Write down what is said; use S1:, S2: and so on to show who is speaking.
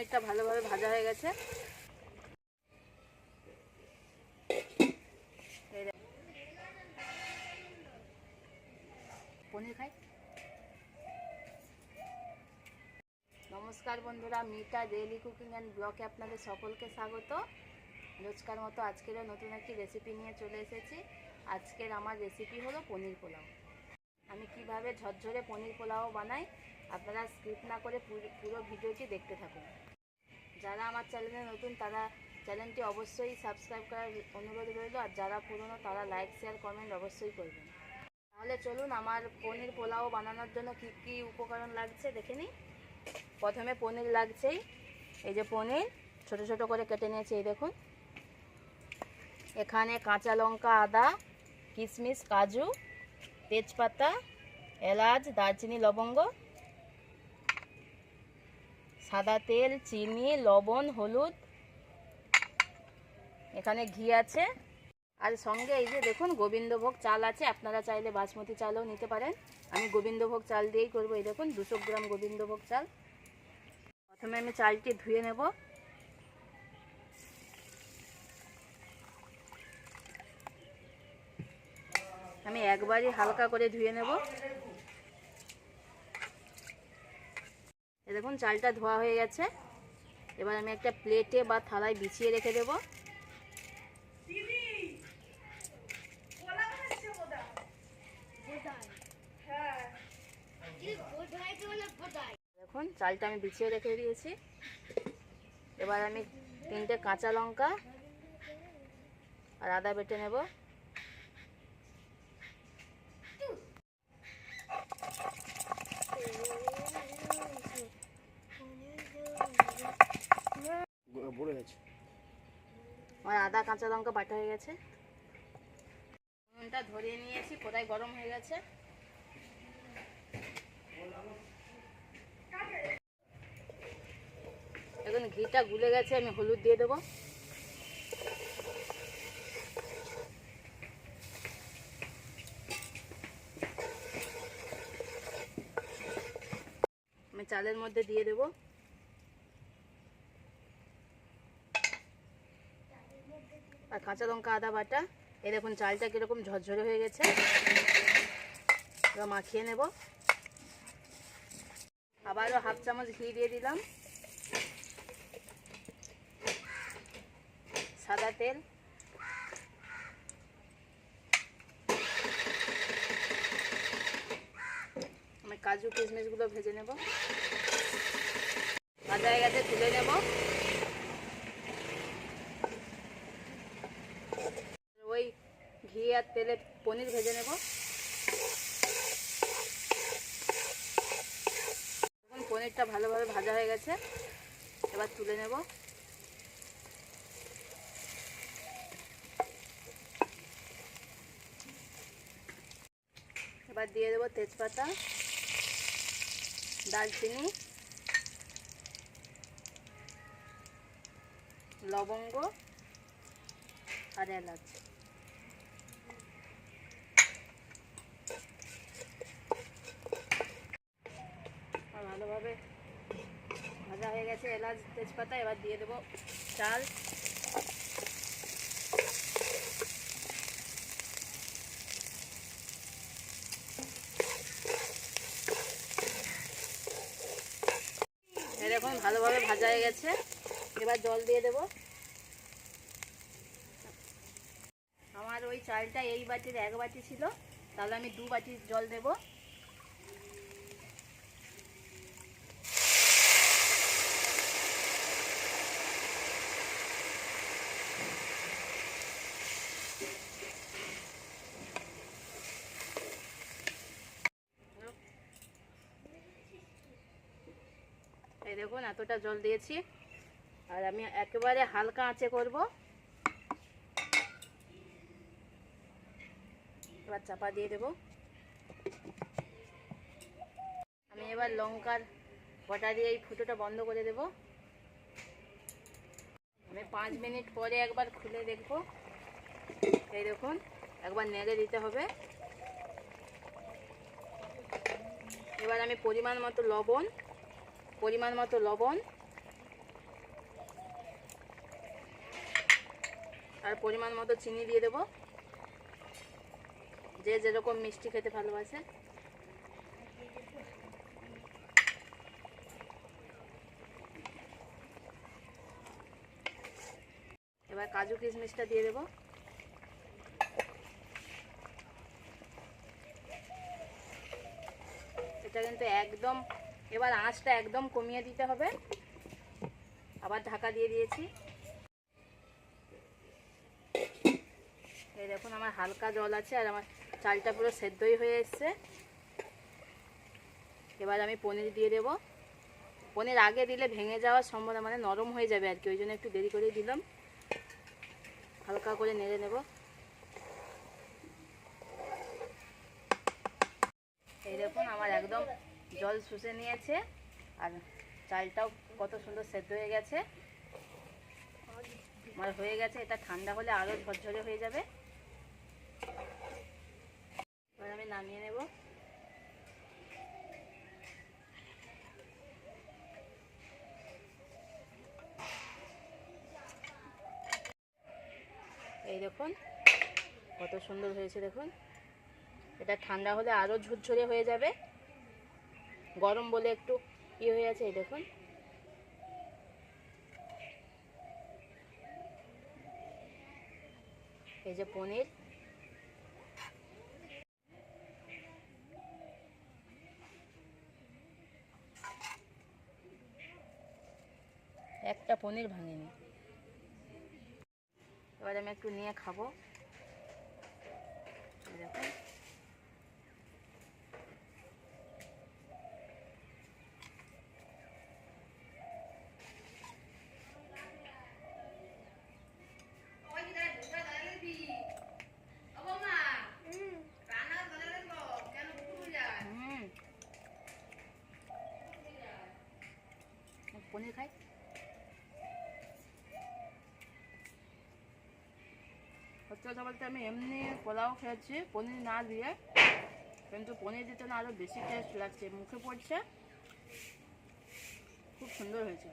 S1: পনিরটা ভালোভাবে ভাজা হয়ে গেছে। পনির খাই? নমস্কার বন্ধুরা মিটা ডেইলি কুকিং অ্যান্ড ব্লগে আপনাদের সকলকে স্বাগত। রোজকার মতো আজকেরও নতুন একটি রেসিপি নিয়ে চলে এসেছি। আজকের আমার রেসিপি হলো পনির পোলাও। আমি কীভাবে ঝরঝরে পনির পোলাও বানাই, আপনারা স্কিপ না করে পুরো ভিডিওটি দেখতে থাকুন। যারা আমার চ্যানেলে নতুন, তারা চ্যানেলটি অবশ্যই সাবস্ক্রাইব করার অনুরোধ রইল। আর যারা পুরনো, তারা লাইক শেয়ার কমেন্ট অবশ্যই করবেন। তাহলে চলুন, আমার পনির পোলাও বানানোর জন্য কি কি উপকরণ লাগছে দেখে নিই। প্রথমে পনির লাগছেই। এই যে পনির, ছোট ছোট করে কেটে নিয়েছি, এই দেখুন। এখানে কাঁচা লঙ্কা, আদা, কিশমিশ, কাজু, তেজপাতা, এলাচ, দারচিনি, লবঙ্গ সাদা তেল, চিনি, লবণ, হলুদ। এখানে ঘি আছে। আর সঙ্গে এই যে দেখুন, গোবিন্দভোগ চাল আছে। আপনারা চাইলে বাসমতি চালও নিতে পারেন। আমি গোবিন্দভোগ চাল দিয়েই করব। এই দেখুন, দুশো গ্রাম গোবিন্দভোগ চাল। প্রথমে আমি চালটি ধুয়ে নেব। আমি একবারই হালকা করে ধুয়ে নেব। এই দেখুন চালটা ধোয়া হয়ে গেছে। এবার আমি একটা প্লেটে বা থালায় বিছিয়ে রেখে দেবো। দেখুন চালটা আমি বিছিয়ে রেখে দিয়েছি। এবার আমি তিনটে কাঁচা লঙ্কা আর আদা বেটে নেব।
S2: পড়ে গেছে।
S1: আমার আদা, কাঁচা লঙ্কা বাটা হয়ে গেছে। উনুনটা ধরিয়ে নিয়েছি, কোথায় গরম হয়ে গেছে। এখন ঘিটা গুলে গেছে, আমি হলুদ দিয়ে দেবো। আমি চালের মধ্যে দিয়ে দেবো। আর কাঁচা লঙ্কা, আদা বাটা। এই দেখুন, চালটা কীরকম ঝরঝরে হয়ে গেছে। এবার মাখিয়ে নেব। আবারও হাফ চামচ ঘি দিয়ে দিলাম। সাদা তেল। আমি কাজু কিশমিশগুলো ভেজে নেব। ভাজা হয়ে গেছে, তুলে নেব ওই ঘি আর তেলে পনির ভেজে নেব। এখন পনিরটা ভালোভাবে ভাজা হয়ে গেছে, এবার তুলে নেব। এবার দিয়ে দেবো তেজপাতা, দারচিনি, লবঙ্গ আর এলাচ। ভালোভাবে ভাজা হয়ে গেছে, এলাচ, তেজপাতা, এবার দিয়ে দেবো চাল। এরকম ভালোভাবে ভাজা হয়ে গেছে। এবার জল দিয়ে দেবো। আমার ওই চালটা এই বাটির এক বাটি ছিল, তাহলে আমি দু বাটি জল দেব। এই দেখুন, এতটা জল দিয়েছি। আর আমি একেবারে হালকা আঁচে করব। এবার চাপা দিয়ে দেব। আমি এবার লঙ্কার বটা দিয়ে এই ফুটোটা বন্ধ করে দেব। আমি পাঁচ মিনিট পরে একবার খুলে দেখব। এই দেখুন, একবার নেড়ে দিতে হবে। এবার আমি পরিমাণ মতো লবণ পরিমাণ মতো লবণ আর পরিমাণ মতো চিনি দিয়ে দেব। যে যেরকম মিষ্টি খেতে ভালোবাসে। এবার কাজু কিশমিশটা দিয়ে দেবো। এটা কিন্তু একদম এবার আঁচটা একদম কমিয়ে দিতে হবে। আবার ঢাকা দিয়ে দিয়েছি। এই দেখুন, আমার হালকা জল আছে আর আমার চালটা পুরো সেদ্ধই হয়ে এসছে। এবার আমি পনির দিয়ে দেব। পনির আগে দিলে ভেঙে যাওয়ার সম্ভাবনা মানে নরম হয়ে যাবে আর কি, ওই জন্য একটু দেরি করে দিলাম। হালকা করে নেড়ে নেব। এই দেখুন, আমার একদম জল শুষে নিয়েছে। আর চালটাও কত সুন্দর সেদ্ধ হয়ে গেছে। আমার হয়ে গেছে, এটা ঠান্ডা হলে আরও ঝরঝরে হয়ে যাবে। এবার আমি নামিয়ে নেব। এই দেখুন, কত সুন্দর হয়েছে দেখুন। এটা ঠান্ডা হলে আরও ঝুরঝরে হয়ে যাবে। গরম বলে একটু ইয়ে হয়ে আছে, এই দেখুন। এই যে পনির। একটা পনির ভাঙেনি। এবার আমি একটু নিয়ে খাব। দেখুন। পনির খাই। সত্যি কথা বলতে আমি এমনি পোলাও খেয়েছি, পনির না দিয়ে। কিন্তু পনির দিতে না আরও বেশি টেস্ট লাগছে, মুখে পড়ছে। খুব সুন্দর হয়েছে।